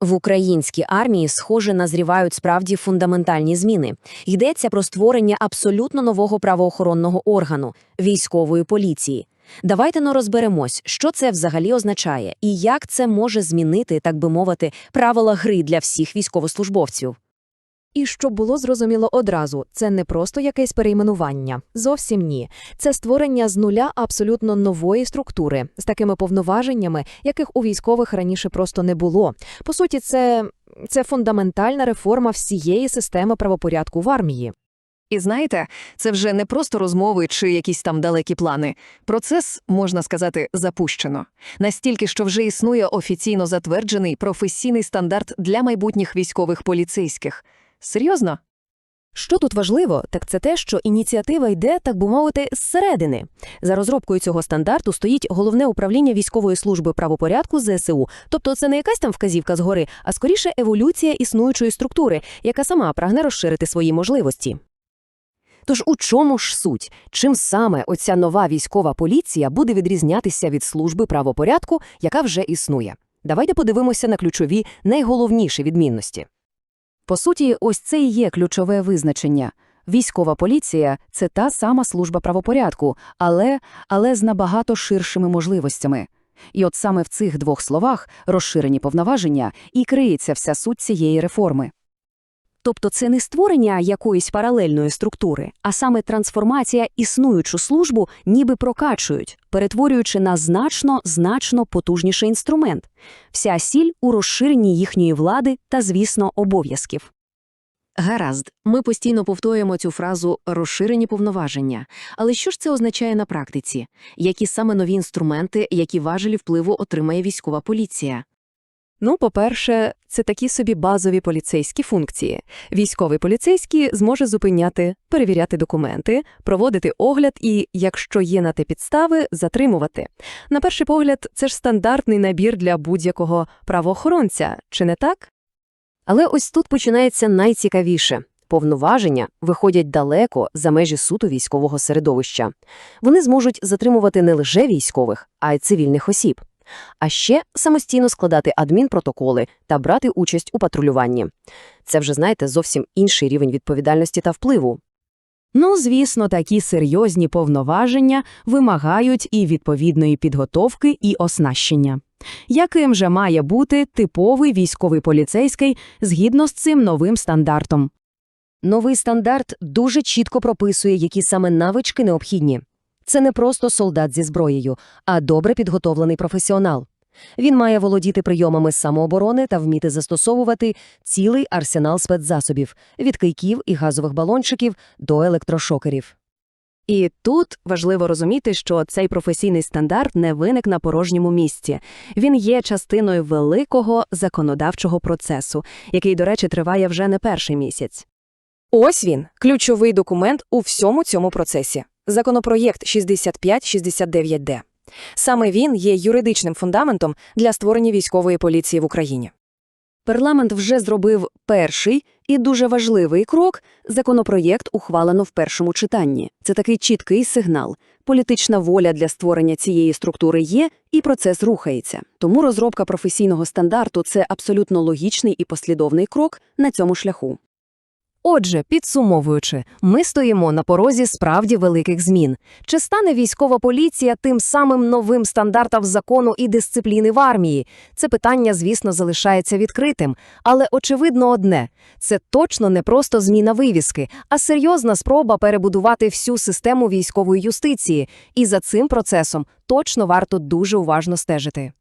В українській армії, схоже, назрівають справді фундаментальні зміни. Йдеться про створення абсолютно нового правоохоронного органу військової поліції. Давайте но розберемось, що це взагалі означає і як це може змінити, так би мовити, правила гри для всіх військовослужбовців. І щоб було зрозуміло одразу, це не просто якесь перейменування. Зовсім ні. Це створення з нуля абсолютно нової структури з такими повноваженнями, яких у військових раніше просто не було. По суті, це, це фундаментальна реформа всієї системи правопорядку в армії. І знаєте, це вже не просто розмови чи якісь там далекі плани. Процес, можна сказати, запущено. Настільки, що вже існує офіційно затверджений професійний стандарт для майбутніх військових поліцейських. Серйозно? Що тут важливо, так це те, що ініціатива йде, так би мовити, зсередини. За розробкою цього стандарту стоїть головне управління військової служби правопорядку ЗСУ. Тобто це не якась там вказівка згори, а скоріше еволюція існуючої структури, яка сама прагне розширити свої можливості. Тож у чому ж суть? Чим саме оця нова військова поліція буде відрізнятися від служби правопорядку, яка вже існує? Давайте подивимося на ключові, найголовніші відмінності. По суті, ось це і є ключове визначення. Військова поліція – це та сама служба правопорядку, але, але з набагато ширшими можливостями. І от саме в цих двох словах розширені повноваження і криється вся суть цієї реформи. Тобто це не створення якоїсь паралельної структури, а саме трансформація існуючу службу ніби прокачують, перетворюючи на значно, значно потужніший інструмент. Вся сіль у розширенні їхньої влади та, звісно, обов'язків. Гаразд, ми постійно повторюємо цю фразу розширені повноваження. Але що ж це означає на практиці? Які саме нові інструменти, які важелі впливу отримає військова поліція? Ну, по-перше, це такі собі базові поліцейські функції. Військовий поліцейський зможе зупиняти, перевіряти документи, проводити огляд і, якщо є на те підстави, затримувати. На перший погляд, це ж стандартний набір для будь-якого правоохоронця, чи не так? Але ось тут починається найцікавіше. Повноваження виходять далеко за межі суто військового середовища. Вони зможуть затримувати не лише військових, а й цивільних осіб. А ще самостійно складати адмінпротоколи та брати участь у патрулюванні. Це вже, знаєте, зовсім інший рівень відповідальності та впливу. Ну, звісно, такі серйозні повноваження вимагають і відповідної підготовки, і оснащення. Яким же має бути типовий військовий поліцейський згідно з цим новим стандартом? Новий стандарт дуже чітко прописує, які саме навички необхідні. Це не просто солдат зі зброєю, а добре підготовлений професіонал. Він має володіти прийомами самооборони та вміти застосовувати цілий арсенал спецзасобів – від кийків і газових балончиків до електрошокерів. І тут важливо розуміти, що цей професійний стандарт не виник на порожньому місці. Він є частиною великого законодавчого процесу, який, до речі, триває вже не перший місяць. Ось він, ключовий документ у всьому цьому процесі. Законопроєкт 6569-д. Саме він є юридичним фундаментом для створення військової поліції в Україні. Парламент вже зробив перший і дуже важливий крок – законопроєкт ухвалено в першому читанні. Це такий чіткий сигнал. Політична воля для створення цієї структури є, і процес рухається. Тому розробка професійного стандарту – це абсолютно логічний і послідовний крок на цьому шляху. Отже, підсумовуючи, ми стоїмо на порозі справді великих змін. Чи стане військова поліція тим самим новим стандартом закону і дисципліни в армії? Це питання, звісно, залишається відкритим. Але очевидно одне – це точно не просто зміна вивіски, а серйозна спроба перебудувати всю систему військової юстиції. І за цим процесом точно варто дуже уважно стежити.